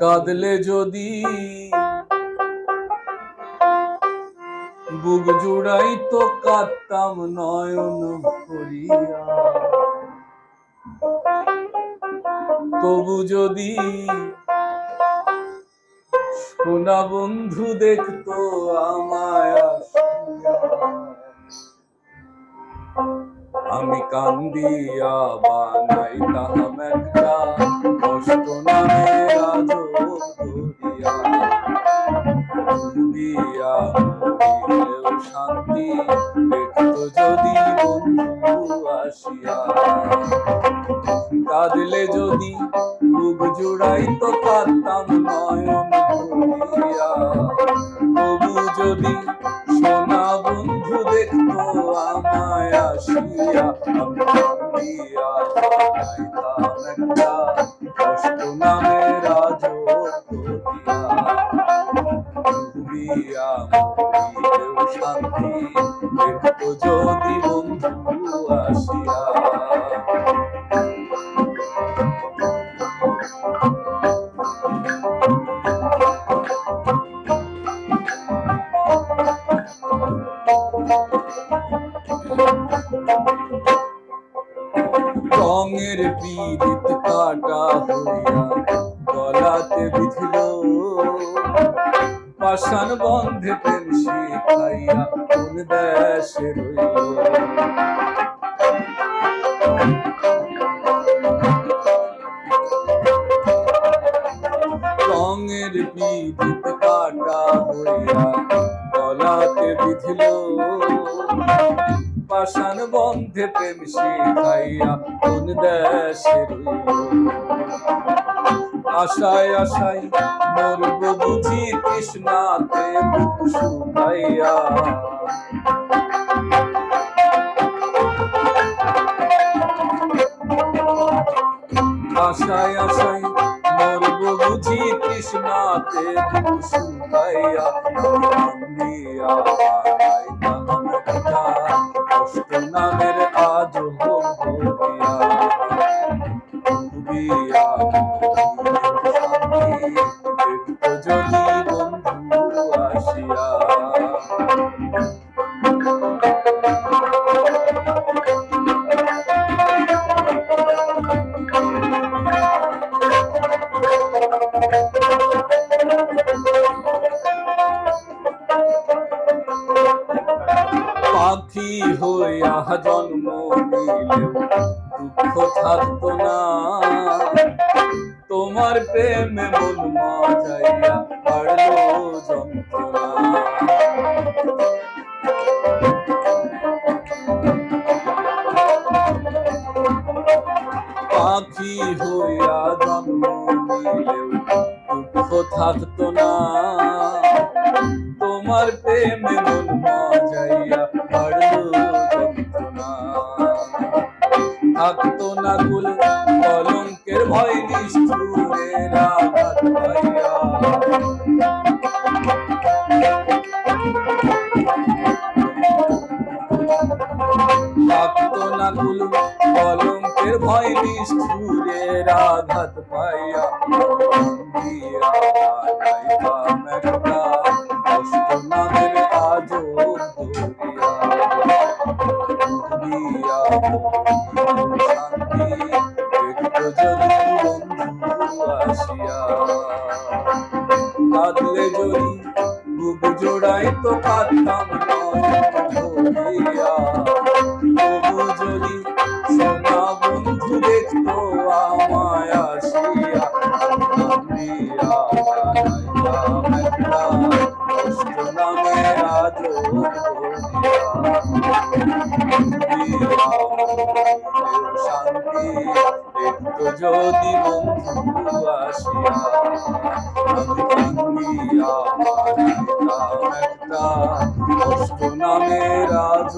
কাঁদলে যদি বুক জুড়াই তো কাঁদতাম নয়ন ভরিয়া। তবু যদি সোনা বন্ধু দেখতো আমায় আমি কান্দিয়া বানাইতাম একটা কষ্ট নামে দিয়া মরিলেও শান্তি দেখতো যদি বন্ধু আসিয়া কাঁদলে যদি বুক জুড়াই তো কাঁদতাম নয়ন ভরিয়া তবু যদি আসিয়া কান্দিয়া বানাইতাম একটা কষ্ট নামে শান্তি দেখতো যদি পীড়িত কাটা হইয়া গলাতে বিধিল। পাষাণ বন্ধে প্রেম শিখাইয়া কোন দেশে রইল। রঙের পীড়িত কাটা হইয়া গলাতে বিধিল। পাষাণ বন্ধে প্রেম শিখাইয়া দেশে আশায় আশায় মরব বুঝি তৃষ্ণাতে বুক শুকাইয়া আশায় আশায় মরব বুঝি তৃষ্ণাতে বুক শুকাইয়া কান্দিয়া কষ্ট যদি বন্ধু আসিয়া পাখি হইয়া জন্ম দুঃখ থাকতো না। তোমার প্রেমে মন মাজাইয়া বাড়লো যন্ত্রণা। পাখি হইয়া জন্ম দুঃখ থাকতো না। তোমার প্রেমে মন মাজাইয়া যন্ত্রণা। থাকতো না কুল, কলঙ্কের ভয় নিষ্ঠুরের আঘাত পাইয়া থাকতো না কুল কলঙ্কের ভয় নিষ্ঠুরের আঘাত পাইয়া দিয়া বানাইতাম কষ্ট নামের কাঁদলে যদি বুক জোড়াই তো কাঁদতাম তবু যদি সোনা বন্ধু দেখতো আমায় আসিয়া নামে আজ শান্তি যদি বন্ধু আসিয়া একটা কষ্ট নামে রাজ